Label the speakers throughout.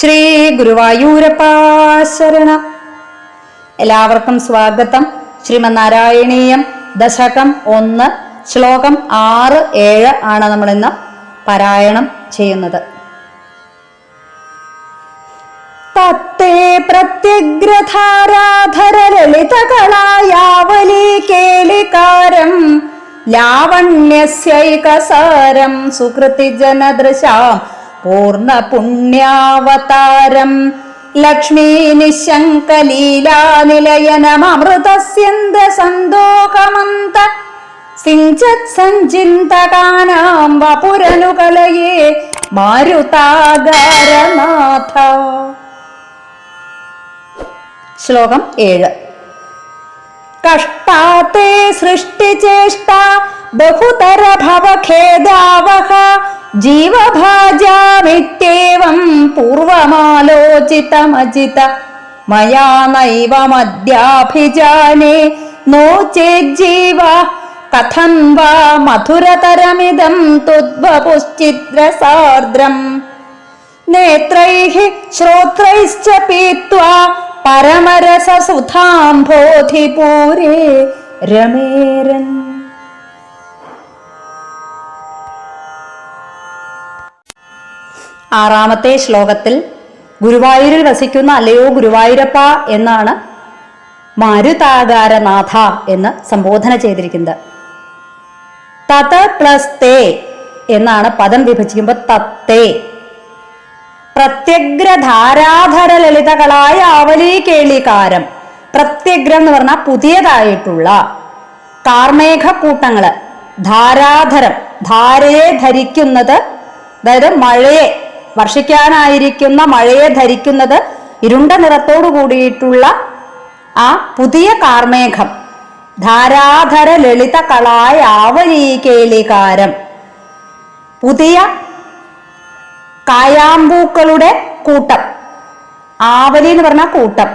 Speaker 1: ശ്രീ ഗുരുവായൂരപ്പ ശരണം. എല്ലാവർക്കും സ്വാഗതം. ശ്രീമനാരായണീയം ദശകം ഒന്ന് ശ്ലോകം ആറ് ഏഴ് ആണ് നമ്മൾ ഇന്ന് പാരായണം ചെയ്യുന്നത്. തത്തേ കേളികാരം ലാവണ്യസ്യൈകസാരം സുകൃതി ജനദൃശാം പൂർണ പുണ്യാവതാരം ലക്ഷ്മീ നിശങ്കലീലാനിലയനമൃതസ്യന്ത സന്തോഹമന്ത സിഞ്ചത് സഞ്ചിന്തകാനാം വപുരനുകലയേ മാരുതാകാരനാഥ. ശ്ലോകം ഏഴ്. കഷ്ടാത്തെ സൃഷ്ടിചേഷ്ട ബഹുതര ഭവഖേദാവഹ ജീവഭാജാമിത്യേവം പൂർവമാലോചിതമജിത മയാ നൈവമദ്യാഭിജാനേ നോ ചേജ്ജീവ. കഥം വാ മധുരതരമിദം തുദ്വപുശ്ചിദ്രസാർദ്രം. നേത്രൈः ശ്രോത്രൈശ്ച പീത്വാ പരമരസസുധാംഭോധിപൂരേ രമേരൻ. ആറാമത്തെ ശ്ലോകത്തിൽ ഗുരുവായൂരിൽ വസിക്കുന്ന അല്ലയോ ഗുരുവായൂരപ്പ എന്നാണ് മാരുതാകാരനാഥ എന്ന് സംബോധന ചെയ്തിരിക്കുന്നത്. തത് പ്ലസ് തേ എന്നാണ് പദം വിഭജിക്കുമ്പോൾ തത്തേ. പ്രത്യഗ്രധാരാധര ലളിതകളായ ആവലി കേളികാരം പ്രത്യഗ്രം എന്ന് പറഞ്ഞാൽ പുതിയതായിട്ടുള്ള കാർമേഘക്കൂട്ടങ്ങൾ ധാരാധരം ധാരയെ ധരിക്കുന്നത് അതായത് മഴയെ വർഷിക്കാനായിരിക്കുന്ന മഴയെ ധരിക്കുന്നത് ഇരുണ്ട നിറത്തോടു കൂടിയിട്ടുള്ള ആ പുതിയ കാർമേഘം. ധാരാധര ലളിത കളായ ആവലീകേലികാരം പുതിയ കായാമ്പൂക്കളുടെ കൂട്ടം. ആവലി എന്ന് പറഞ്ഞ കൂട്ടം.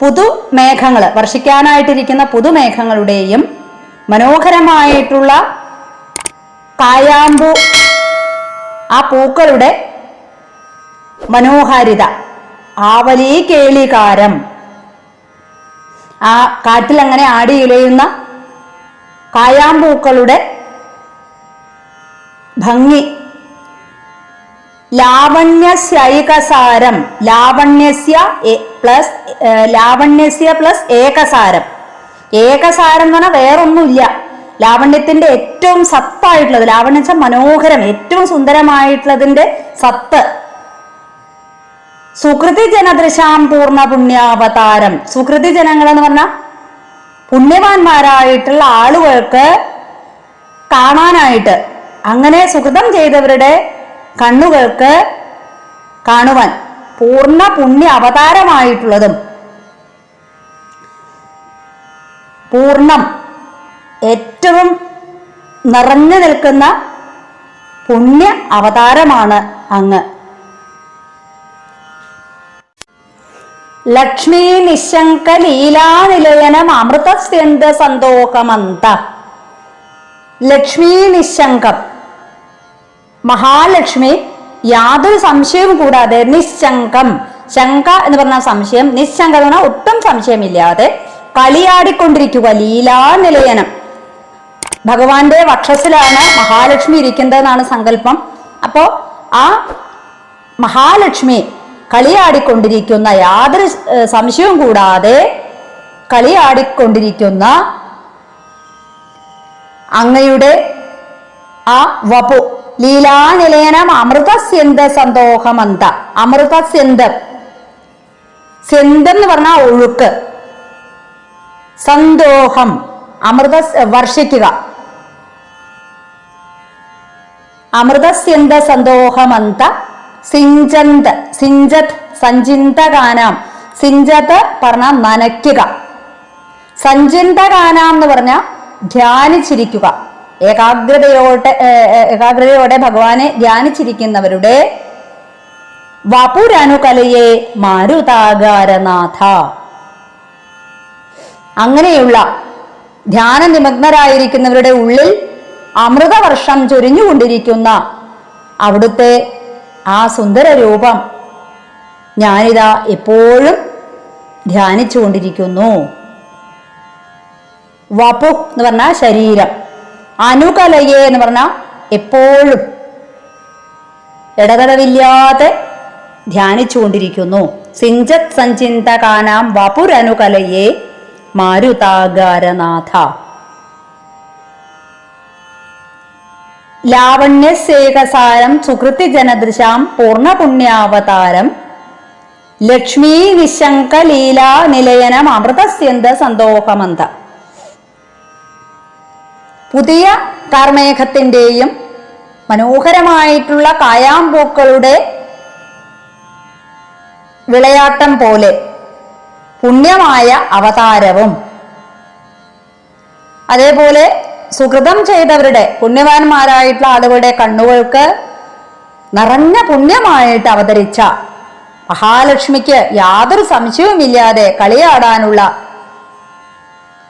Speaker 1: പുതു മേഘങ്ങൾ വർഷിക്കാനായിട്ടിരിക്കുന്ന പുതുമേഘങ്ങളുടെയും മനോഹരമായിട്ടുള്ള കായാമ്പു ആ പൂക്കളുടെ മനോഹാരിത ആവലി കേളികാരം. ആ കാട്ടിലങ്ങനെ ആടി ഇലയുന്ന കായാമ്പൂക്കളുടെ ഭംഗി. ലാവണ്യസ്യൈകസാരം ലാവണ്യസ്യ പ്ലസ് ലാവണ്യസ്യ പ്ലസ് ഏകസാരം. ഏകസാരം എന്ന് പറഞ്ഞാൽ വേറൊന്നുമില്ല. ലാവണ്യത്തിന്റെ ഏറ്റവും സത്തായിട്ടുള്ളത് ലാവണ്യം മനോഹരം ഏറ്റവും സുന്ദരമായിട്ടുള്ളതിന്റെ സത്ത്. സുകൃതി ജനദൃശാം പൂർണ പുണ്യാവതാരം. സുകൃതി ജനങ്ങൾ എന്ന് പറഞ്ഞാൽ പുണ്യവാന്മാരായിട്ടുള്ള ആളുകൾക്ക് കാണാനായിട്ട് അങ്ങനെ സുഹൃതം ചെയ്തവരുടെ കണ്ണുകൾക്ക് കാണുവാൻ പൂർണ പുണ്യ അവതാരമായിട്ടുള്ളതും പൂർണം ഏറ്റവും നിറഞ്ഞു നിൽക്കുന്ന പുണ്യ അവതാരമാണ് അങ്ങ്. ലക്ഷ്മീ നിശങ്ക ലീലാനിലയനം അമൃതസ്യന്ത സന്തോഷമന്ത. ലക്ഷ്മി നിശങ്കം. മഹാലക്ഷ്മി യാതൊരു സംശയവും കൂടാതെ നിശങ്കം. ശങ്ക എന്ന് പറഞ്ഞ സംശയം. നിശങ്ക ഒട്ടും സംശയമില്ലാതെ കളിയാടിക്കൊണ്ടിരിക്കുക ലീലാനിലയനം. ഭഗവാന്റെ വക്ഷസിലാണ് മഹാലക്ഷ്മി ഇരിക്കുന്നതെന്നാണ് സങ്കല്പം. അപ്പോ ആ മഹാലക്ഷ്മി കളിയാടിക്കൊണ്ടിരിക്കുന്ന യാതൊരു സംശയവും കൂടാതെ കളിയാടിക്കൊണ്ടിരിക്കുന്ന അങ്ങയുടെ ആ വപു ലീലാനിലയനം അമൃതസ്യന്ത സന്തോഹമന്ത. അമൃതസ്യന്തം സ്യന്തം എന്ന് പറഞ്ഞാൽ ഒഴുക്ക്. സന്തോഹം അമൃത വർഷിക്കുക. അമൃതസ്യന്ത സന്തോഹമന്ത സിഞ്ചന്ത് സിഞ്ചത് സഞ്ചിന്തകാനാം. സിഞ്ചത് പറഞ്ഞ നനയ്ക്കുക. സഞ്ചിന്തകാനാം എന്ന് പറഞ്ഞ ധ്യാനിച്ചിരിക്കുക. ഏകാഗ്രതയോടെ ഏകാഗ്രതയോടെ ഭഗവാനെ ധ്യാനിച്ചിരിക്കുന്നവരുടെ വപുരനുകലയെ മാരുതാകാരനാഥ. അങ്ങനെയുള്ള ധ്യാന നിമഗ്നരായിരിക്കുന്നവരുടെ ഉള്ളിൽ അമൃതവർഷം ചൊരിഞ്ഞുകൊണ്ടിരിക്കുന്ന അവിടുത്തെ ആ സുന്ദര രൂപം ഞാനിതാ എപ്പോഴും ധ്യാനിച്ചുകൊണ്ടിരിക്കുന്നു. വപു എന്ന് പറഞ്ഞ ശരീരം. അനുകലയെ എന്ന് പറഞ്ഞ എപ്പോഴും ഇടതടവില്ലാതെ ധ്യാനിച്ചുകൊണ്ടിരിക്കുന്നു. സിഞ്ചത് സഞ്ചിന്തകാനാം വപുരനുകലയെ മാരുതാകാരനാഥ. ലാവണ്യസേകസാരം സുഹൃത്തി ജനദൃശാം പൂർണപുണ്യാവതാരം ലക്ഷ്മീ നിശങ്ക ലീലാ നിലയനം അമൃതസ്യന്ത സന്തോഹമന്ത. പുതിയ കാർമേഘത്തിന്റെയും മനോഹരമായിട്ടുള്ള കായാമ്പൂക്കളുടെ വിളയാട്ടം പോലെ പുണ്യമായ അവതാരവും. അതേപോലെ സുഹൃതം ചെയ്തവരുടെ പുണ്യവാന്മാരായിട്ടുള്ള ആളുകളുടെ കണ്ണുകൾക്ക് നിറഞ്ഞ പുണ്യമായിട്ട് അവതരിച്ച മഹാലക്ഷ്മിക്ക് യാതൊരു സംശയവുമില്ലാതെ കളിയാടാനുള്ള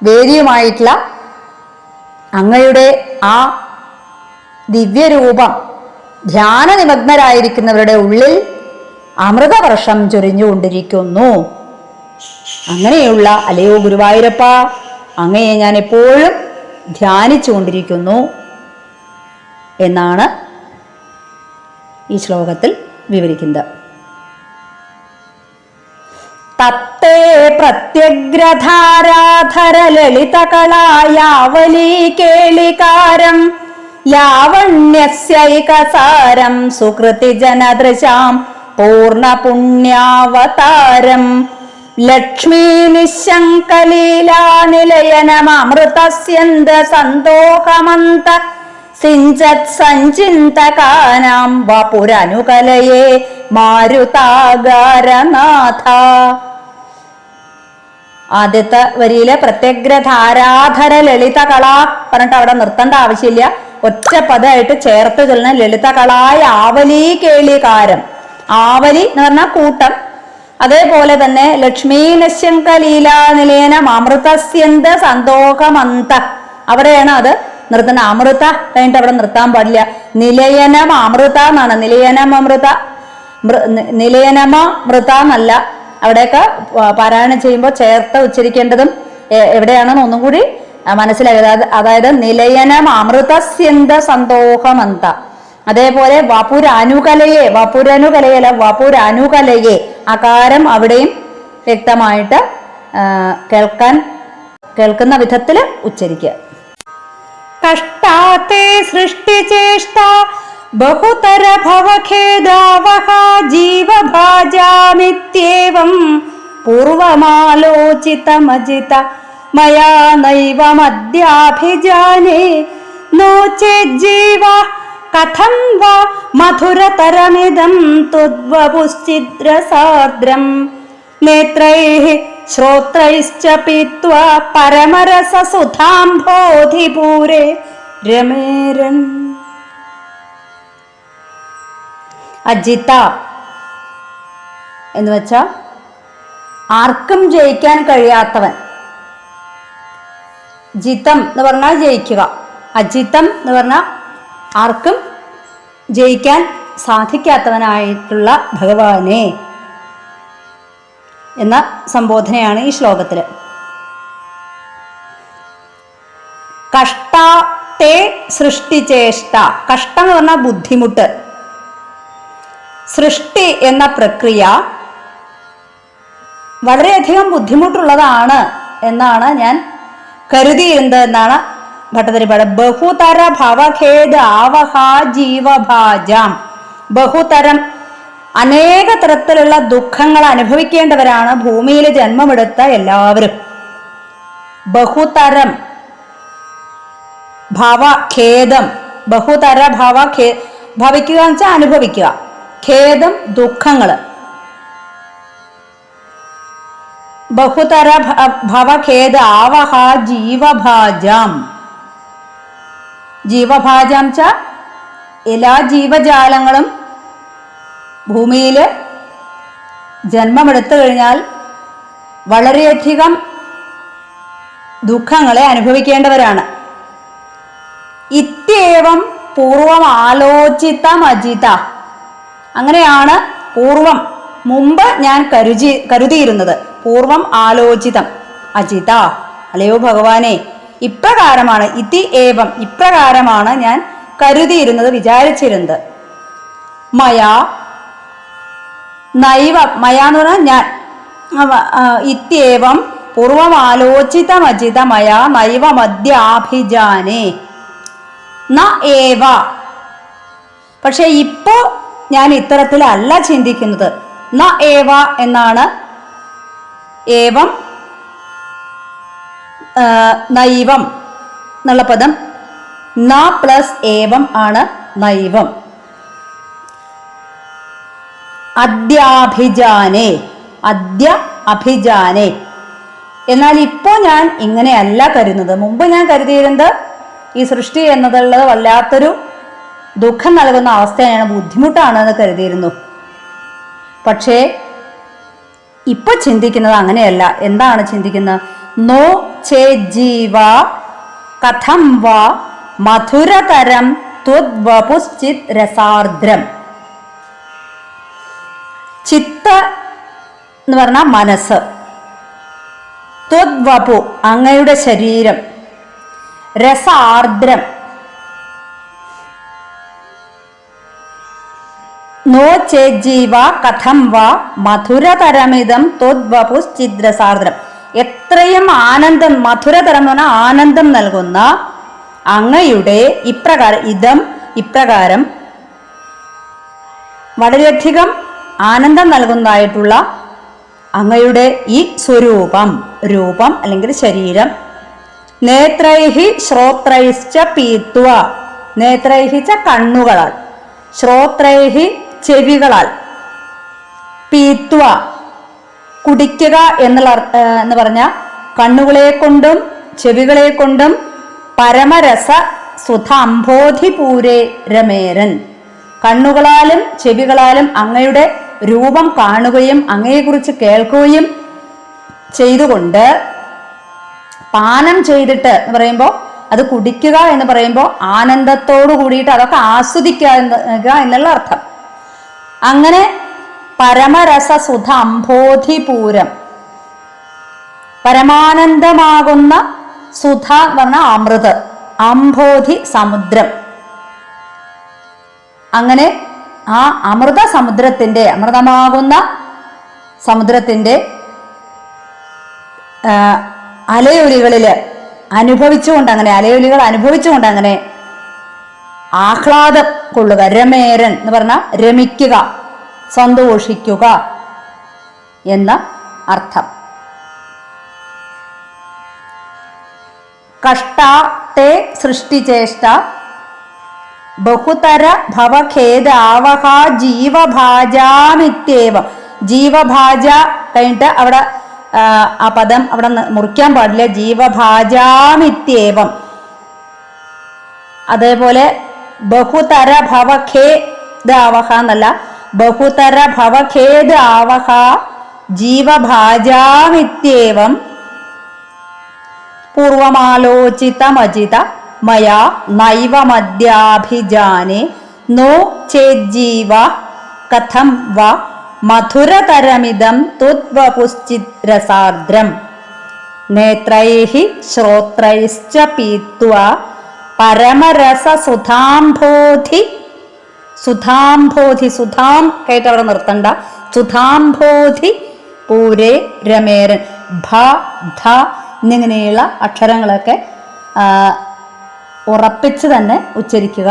Speaker 1: വേദിയുമായിട്ടുള്ള അങ്ങയുടെ ആ ദിവ്യരൂപം ധ്യാന നിമഗ്നരായിരിക്കുന്നവരുടെ ഉള്ളിൽ അമൃതവർഷം ചൊരിഞ്ഞുകൊണ്ടിരിക്കുന്നു. അങ്ങനെയുള്ള അലയോ ഗുരുവായൂരപ്പ അങ്ങയെ ഞാൻ എപ്പോഴും ധ്യാനിച്ചുകൊണ്ടിരിക്കുന്നു എന്നാണ് ഈ ശ്ലോകത്തിൽ വിവരിക്കുന്നത്. തത്തേ പ്രത്യഗ്രധാരാധര ലളിതകളായാവലീ കേളികാരം ലാവണ്യസ്യൈകസാരം സുകൃതി ജനദൃശാം പൂർണപുണ്യാവതാരം ലക്ഷ്മീ നിശങ്കലീലാനിലയനമൃതസ്യന്ത സന്തോഷമന്ത സിഞ്ചത് സഞ്ചിന്തകാനാം വപുരനുകലയെ മാരുതാകാരനാഥ. ആദ്യത്തെ വരിയിലെ പ്രത്യഗ്രധാരാധര ലളിത കള പറഞ്ഞിട്ട് അവിടെ നിർത്തേണ്ട ആവശ്യമില്ല. ഒറ്റ പദമായിട്ട് ചേർത്ത് ചൊല്ലുന്ന ലളിത കളായ ആവലി കേളികാരം ആവലി എന്ന് പറഞ്ഞാൽ കൂട്ടം. അതേപോലെ തന്നെ ലക്ഷ്മീ നശ്യങ്ക ലീലാ നിലയന അമൃതസ്യന്ത സന്തോഷമന്ത അവിടെയാണ് അത് നിർത്തുന്ന അമൃത കഴിഞ്ഞിട്ട് അവിടെ നിർത്താൻ പാടില്ല. നിലയനം അമൃത എന്നാണ്. നിലയനം അമൃത നിലയനമ മൃത എന്നല്ല. അവിടെയൊക്കെ പാരായണം ചെയ്യുമ്പോൾ ചേർത്ത് ഉച്ചരിക്കേണ്ടതും എവിടെയാണെന്ന് ഒന്നും കൂടി മനസ്സിലായത് അതായത് നിലയനം അമൃതസ്യന്ത സന്തോഷമന്ത അതേപോലെ വാപ്പൂരാനുകലയെ വപുരനുകലയല്ല വാപ്പൂരാനുകലയെ അകാരം അവിടെയും വ്യക്തമായിട്ട് കേൾക്കാൻ കേൾക്കുന്ന വിധത്തിൽ ഉച്ചരിക്കുക. കഷ്ടാത്തെ സൃഷ്ടിചേഷ്ട ബഹുതര ഭവഖേദാവഹ ജീവഭാജാമിത്യേവം പൂർവമാലോചിതമജിത മയാ നൈവമദ്യാഭിജാനേ നോ ചേജ്ജീവ കഥം വാ മധുരതരമിദം തുദ്വപുശ്ചിദ്രസാദ്രം നേത്രൈः ശ്രോത്രൈശ്ച പീത്വാ പരമരസസുധാംഭോധിപൂരെ രമേരൻ. അജിത എന്ന് വെച്ചാൽ ആർക്കും ജയിക്കാൻ കഴിയാത്തവൻ. ജിതം എന്ന് പറഞ്ഞാൽ ജയിക്കുക. അജിതം എന്ന് പറഞ്ഞാൽ ആർക്കും ജയിക്കാൻ സാധിക്കാത്തവനായിട്ടുള്ള ഭഗവാനെ എന്ന സംബോധനയാണ് ഈ ശ്ലോകത്തിൽ കഷ്ടത്തെ സൃഷ്ടിചേഷ്ട കഷ്ടം എന്ന് പറഞ്ഞാൽ ബുദ്ധിമുട്ട്. സൃഷ്ടി എന്ന പ്രക്രിയ വളരെയധികം ബുദ്ധിമുട്ടുള്ളതാണ് എന്നാണ് ഞാൻ കരുതിയിരുന്നത് എന്നാണ് ഭട്ടതിരിപ്പാട് ബഹുതര ഭവഖേദ ആവഹ ജീവഭാജാം ബഹുതരം അനേക തരത്തിലുള്ള ദുഃഖങ്ങൾ അനുഭവിക്കേണ്ടവരാണ് ഭൂമിയിൽ ജന്മമെടുത്ത എല്ലാവരും. ബഹുതരം ഭവഖേദം ബഹുതര ഭവ ഖേ ഭവിക്കുക എന്ന് വെച്ചാൽ അനുഭവിക്കുക. ഖേദം ദുഃഖങ്ങൾ. ബഹുതര ഭവഖേദ ആവഹ ജീവഭാജാം ജീവഭാജാം ച. എല്ലാ ജീവജാലങ്ങളും ഭൂമിയിൽ ജന്മമെടുത്തു കഴിഞ്ഞാൽ വളരെയധികം ദുഃഖങ്ങളെ അനുഭവിക്കേണ്ടവരാണ്. ഇത്യേവം പൂർവം ആലോചിതമജിത അങ്ങനെയാണ് പൂർവം മുമ്പ് ഞാൻ കരുതി കരുതിയിരുന്നത്. പൂർവം ആലോചിതം. അജിത അല്ലയോ ഭഗവാനെ. ഇപ്രകാരമാണ്. ഇതി ഏവം. ഇപ്രകാരമാണ് ഞാൻ കരുതിയിരുന്നത് വിചാരിച്ചിരുന്നത്. മയാ നൈവ മയാ എന്ന് പറഞ്ഞാൽ ഞാൻ. ഇത്യേവം പൂർവമാലോചിതമജിതമയ നൈവ മധ്യാഭിജാനേ ന ഏവ. പക്ഷെ ഇപ്പോ ഞാൻ ഇത്തരത്തിലല്ല ചിന്തിക്കുന്നത്. ന ഏവ എന്നാണ് ഏവം നൈവം എന്നുള്ള പദം ന പ്ലസ് ഏവം ആണ് നൈവം. അദ്യാഭിജാനേ അദ്യ അഭിജാനേ. എന്നാൽ ഇപ്പോൾ ഞാൻ ഇങ്ങനെയല്ല കരുതുന്നത്. മുമ്പ് ഞാൻ കരുതിയിരുന്നത് ഈ സൃഷ്ടി എന്നതുള്ളത് വല്ലാത്തൊരു ദുഃഖം നൽകുന്ന അവസ്ഥയാണ് ബുദ്ധിമുട്ടാണ് എന്ന് കരുതിയിരുന്നു. പക്ഷേ ഇപ്പൊ ചിന്തിക്കുന്നത് അങ്ങനെയല്ല. എന്താണ് ചിന്തിക്കുന്നത്? ചേ ജീവ കഥം വാ മധുരതരം ത്വദ്വപുശ്ചിത് രസാർദ്രം. ചിത്ത എന്ന് പറഞ്ഞാൽ മനസ്സ്. ത്വദ്വപു അങ്ങയുടെ ശരീരം. രസാർദ്രം. നോ ചേജീവ കഥം വാ മധുരതരമിതം ത്വദ്വപുശ്ചിദ്രസാർദ്രം എത്രയും ആനന്ദം മധുരതരം എന്ന് പറഞ്ഞാൽ ആനന്ദം നൽകുന്ന അങ്ങയുടെ ഇപ്രകാരം ഇതം ഇപ്രകാരം വളരെയധികം ആനന്ദം നൽകുന്നതായിട്ടുള്ള അങ്ങയുടെ ഈ സ്വരൂപം രൂപം അല്ലെങ്കിൽ ശരീരം. നേത്രൈഹി ശ്രോത്രൈശ്ച പീത്വ. നേത്രൈഹി ച കണ്ണുകളാൽ. ശ്രോത്രൈഹി ചെവികളാൽ. പീത്വ. കുടിക്കുക എന്നുള്ള എന്ന് പറഞ്ഞ കണ്ണുകളെ കൊണ്ടും ചെവികളെ കൊണ്ടും പരമരസ സുധ അംബോധിപൂരേ രമേരൻ. കണ്ണുകളാലും ചെവികളാലും അങ്ങയുടെ രൂപം കാണുകയും അങ്ങയെക്കുറിച്ച് കേൾക്കുകയും ചെയ്തുകൊണ്ട് പാനം ചെയ്തിട്ട് എന്ന് പറയുമ്പോൾ അത് കുടിക്കുക എന്ന് പറയുമ്പോൾ ആനന്ദത്തോടു കൂടിയിട്ട് അതൊക്കെ ആസ്വദിക്കുക എന്ന് എന്നുള്ള അർത്ഥം. അങ്ങനെ പരമരസ സുധ അംബോധിപൂരം പരമാനന്ദമാകുന്ന സുധ എന്ന് പറഞ്ഞ അമൃത് അംബോധി സമുദ്രം. അങ്ങനെ ആ അമൃത സമുദ്രത്തിന്റെ അമൃതമാകുന്ന സമുദ്രത്തിന്റെ അലയൊലികളിൽ അനുഭവിച്ചുകൊണ്ട് അങ്ങനെ അലയൊലികൾ അനുഭവിച്ചുകൊണ്ട് അങ്ങനെ ആഹ്ലാദം കൊള്ളുക. രമേരൻ എന്ന് പറഞ്ഞാൽ രമിക്കുക. സന്തോഷിക്കുക എന്ന അർത്ഥം. കഷ്ടാത്തെ സൃഷ്ടിചേഷ്ട ബഹുതര ഭവഖേദാവഹ ജീവഭാജാമിത്യേവം. ജീവഭാജ കഴിഞ്ഞിട്ട് അവിടെ ആ, പദം അവിടെ മുറിക്കാൻ പാടില്ല. ജീവഭാജാമിത്യേവം. അതേപോലെ ബഹുതര ഭവഖേദാവഹ എന്നല്ല ബഹുതര ഭവഖേദാവഹ ജീവഭാജാമിത്യേവം പൂർവമാലോചിതമജിത മയാ നൈവമദ്യാഭിജാനെ. നോ ചേജ്ജീവ കഥം വ മധുരതരമിതം തുദ്വപുശ്ചിത് രസാർദ്രം നേത്രൈഃ ശ്രോത്രൈശ്ച പീത്വ പരമരസ സുധാംഭോധി സുധാം കേട്ട് അവിടെ നിർത്തണ്ട. സുധാംഭോധി പൂരേ രമേരൻ. ഭ ധ എന്നിങ്ങനെയുള്ള അക്ഷരങ്ങളൊക്കെ ഉറപ്പിച്ച് തന്നെ ഉച്ചരിക്കുക.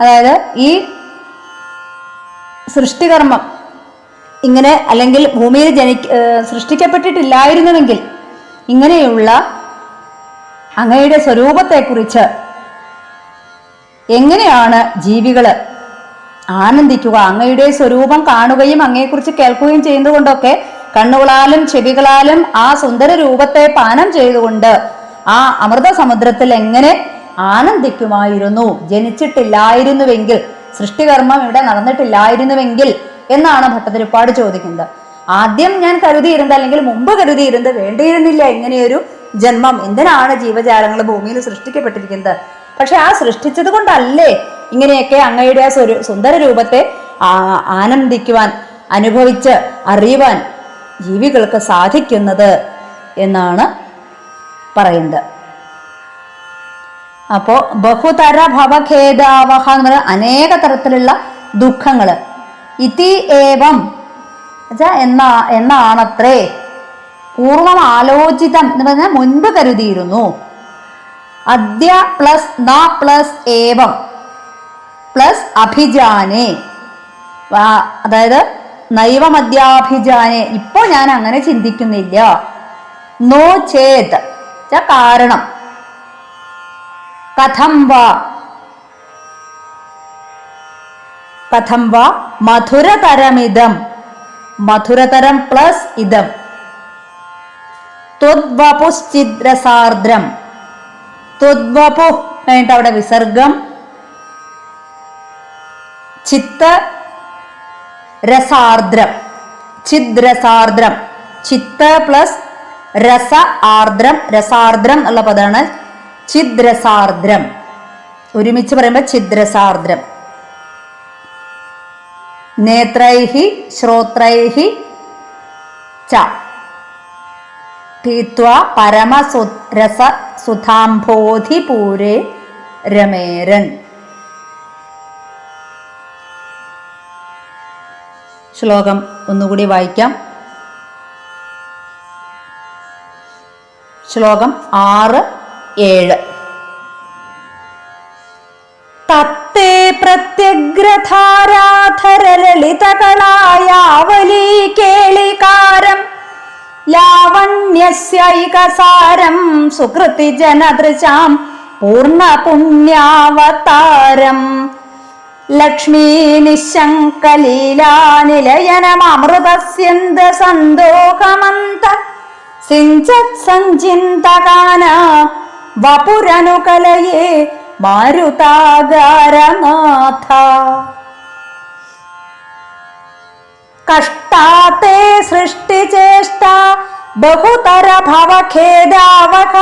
Speaker 1: അതായത് ഈ സൃഷ്ടികർമ്മം ഇങ്ങനെ അല്ലെങ്കിൽ ഭൂമിയിൽ ജനി സൃഷ്ടിക്കപ്പെട്ടിട്ടില്ലായിരുന്നുവെങ്കിൽ ഇങ്ങനെയുള്ള അങ്ങയുടെ സ്വരൂപത്തെക്കുറിച്ച് എങ്ങനെയാണ് ജീവികൾ ആനന്ദിക്കുക? അങ്ങയുടെ സ്വരൂപം കാണുകയും അങ്ങയെക്കുറിച്ച് കേൾക്കുകയും ചെയ്യുന്നതുകൊണ്ടൊക്കെ കണ്ണുകളാലും ചെവികളാലും ആ സുന്ദര രൂപത്തെ പാനം ചെയ്തുകൊണ്ട് ആ അമൃത സമുദ്രത്തിൽ എങ്ങനെ ആനന്ദിക്കുമായിരുന്നു? ജനിച്ചിട്ടില്ലായിരുന്നുവെങ്കിൽ സൃഷ്ടികർമ്മം ഇവിടെ നടന്നിട്ടില്ലായിരുന്നുവെങ്കിൽ എന്നാണ് ഭട്ടതിരിപ്പാട് ചോദിക്കുന്നത്. ആദ്യം ഞാൻ കരുതിയിരുന്നത് അല്ലെങ്കിൽ മുമ്പ് കരുതിയിരുന്നത് വേണ്ടിയിരുന്നില്ല ഇങ്ങനെയൊരു ജന്മം. എന്തിനാണ് ജീവജാലങ്ങൾ ഭൂമിയിൽ സൃഷ്ടിക്കപ്പെട്ടിരിക്കുന്നത്? പക്ഷെ ആ സൃഷ്ടിച്ചത് കൊണ്ടല്ലേ ഇങ്ങനെയൊക്കെ അങ്ങയുടെ ആ സുന്ദര രൂപത്തെ ആനന്ദിക്കുവാൻ അനുഭവിച്ച് അറിയുവാൻ ജീവികൾക്ക് സാധിക്കുന്നത് എന്നാണ് പറയുന്നത്. അപ്പോ ബഹുതര ഭവഖേദാവഹ എന്ന് അനേക തരത്തിലുള്ള ദുഃഖങ്ങൾ. ഇതി ഏവം എന്നാ എന്നാണത്രേ? പൂർവം ആലോചിതം എന്ന് പറഞ്ഞാൽ മുൻപ് കരുതിയിരുന്നു. അദ്യ പ്ലസ് ന പ്ലസ് ഏവം. പ്ലസ് അഭിജാനെ. അതായത് നൈവമദ്യാഭിജാനെ ഇപ്പോൾ ഞാൻ അങ്ങനെ ചിന്തിക്കുന്നില്ല. നോ ചേത്. കാരണം. കഥം വാ. കഥം വാ മധുരതരമിതം. മധുരതരം പ്ലസ് ഇതം. ത്വദ്വപുശ്ചിദ്രസാർദ്രം. ത്വദ്വപു കഴിഞ്ഞിട്ട് അവിടെ വിസർഗം. ചിത്ത രസാർദ്രം. ചിദ്രസാർദ്രം. ചിത്ത പ്ലസ് രസ ആർദ്രം. രസാർദ്രം എന്നുള്ള പദമാണ് ചിദ്രസാർദ്രം. ഒരുമിച്ച് പറയുമ്പോൾ ചിദ്രസാർദ്രം. നേത്രൈഹി ശ്രോത്രൈഹി ച. പീത്വ പരമസു രസ സുധാംബോധിപൂരെ രമേരൻ. ശ്ലോകം ഒന്നുകൂടി വായിക്കാം. ശ്ലോകം ആറ് ഏഴ്. തത്തേ പ്രത്യഗ്രധാരാധരലളിതകളായാവലീ കേളികാരം ലാവണ്യസ്യൈകസാരം സുകൃതി ജനദൃശാം പൂർണ പുണ്യാവതാരം. ലക്ഷ്മീ നിശങ്കലീലാനിലയനമൃതസ്യന്ത സന്തോഹമന്ത സിഞ്ചത് സഞ്ചിന്തകാന വപുരനുകലയേ മാരുതാകാരനാഥ. കഷ്ടാത്തെ സൃഷ്ടിചേഷ്ട ബഹുതര ഭവഖേദാവക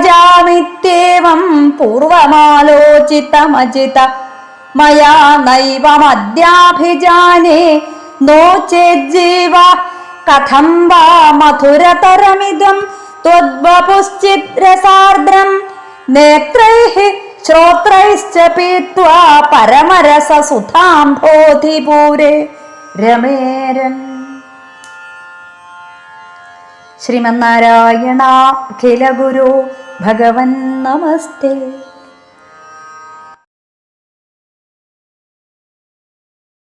Speaker 1: ജീവഭാജാമിത്യേവം പൂർവമാലോചിതമചിത. മയാ നൈവമദ്യാഭിജാനേ നോ ചേജ്ജീവ കഥം വാ മധുരതരമിതം ത്വദ്വപുശ്ചിദ്രസാർദ്രം നേത്രൈः ശ്രോത്രൈശ്ച പീത്വാ പരമരസസുധാംഭോധിപൂരെ രമേരൻ. ശ്രീമന്നാരായണ അഖില ഗുരു ഭഗവൻ നമസ്തേ.